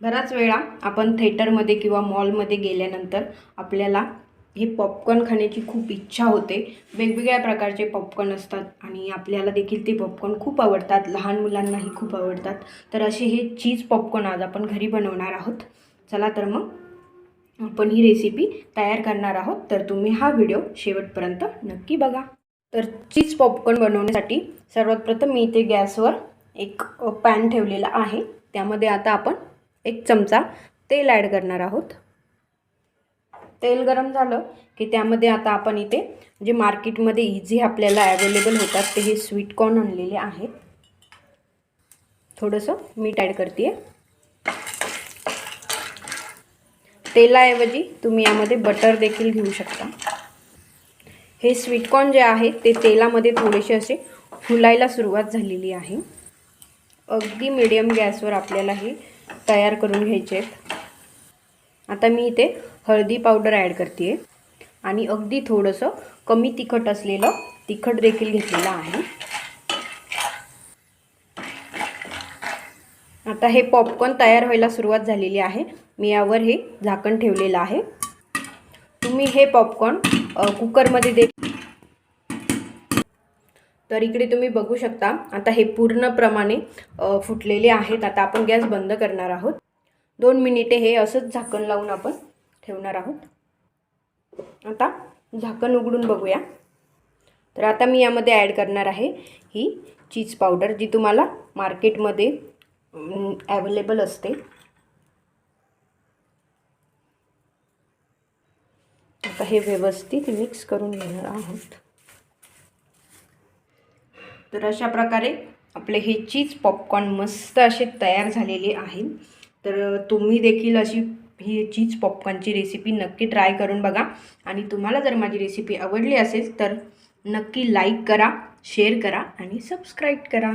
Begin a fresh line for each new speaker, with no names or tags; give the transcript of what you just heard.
बराच वेळा आपण थेटरमध्ये किंवा मॉलमध्ये गेल्यानंतर आपल्याला हे पॉपकॉर्न खाण्याची खूप इच्छा होते. वेगवेगळ्या प्रकारचे पॉपकॉर्न असतात आणि आपल्याला देखील ते पॉपकॉर्न खूप आवडतात. लहान मुलांनाही खूप आवडतात. तर असे हे चीज पॉपकॉर्न आज आपण घरी बनवणार आहोत. चला तर मग आपण ही रेसिपी तयार करणार आहोत. तर तुम्ही हा व्हिडिओ शेवटपर्यंत नक्की बघा. तर चीज पॉपकॉर्न बनवण्यासाठी सर्वात प्रथम मी इथे गॅसवर एक पॅन ठेवलेला आहे. त्यामध्ये आता आपण एक चमचा तेल ॲड करणार आहोत. तेल गरम झालं की त्यामध्ये आता आपण इथे जे मार्केटमध्ये इझी आपल्याला ॲवेलेबल होतात ते हे स्वीटकॉर्न आणलेले आहेत. थोडंसं मीठ ॲड करते तेलाऐवजी तुम्ही यामध्ये बटर देखील घेऊ शकता. हे स्वीटकॉर्न जे आहे ते तेलामध्ये थोडेसे असे फुलायला सुरुवात झालेली आहे. अगदी मिडियम गॅसवर आपल्याला हे तयार करून घ्यायचे आहेत. आता मी इथे हळदी पावडर ॲड करते आणि अगदी थोडंसं कमी तिखट असलेलं तिखट देखील घेतलेलं आहे. आता हे पॉपकॉर्न तयार व्हायला सुरुवात झालेली आहे. मी यावर हे झाकण ठेवलेलं आहे. तुम्ही हे पॉपकॉर्न कुकरमध्ये दे तर इकडे तुम्ही बघू शकता आता हे पूर्णप्रमाणे फुटलेले आहेत. आता आपण गॅस बंद करणार आहोत. दोन मिनिटे हे असंच झाकण लावून आपण ठेवणार आहोत. आता झाकण उघडून बघूया. तर आता मी यामध्ये ॲड करणार आहे ही चीज पावडर जी तुम्हाला मार्केटमध्ये ॲवेलेबल असते. आता हे व्यवस्थित मिक्स करून घेणार आहोत. तर अशा प्रकारे आपले हे चीज पॉपकॉर्न मस्त असे तयार झालेले आहेत. तर तुम्ही देखील अशी ही चीज पॉपकॉर्नची रेसिपी नक्की ट्राय करून बघा. आणि तुम्हाला जर माझी रेसिपी आवडली असेल तर नक्की लाईक करा शेअर करा आणि सबस्क्राईब करा.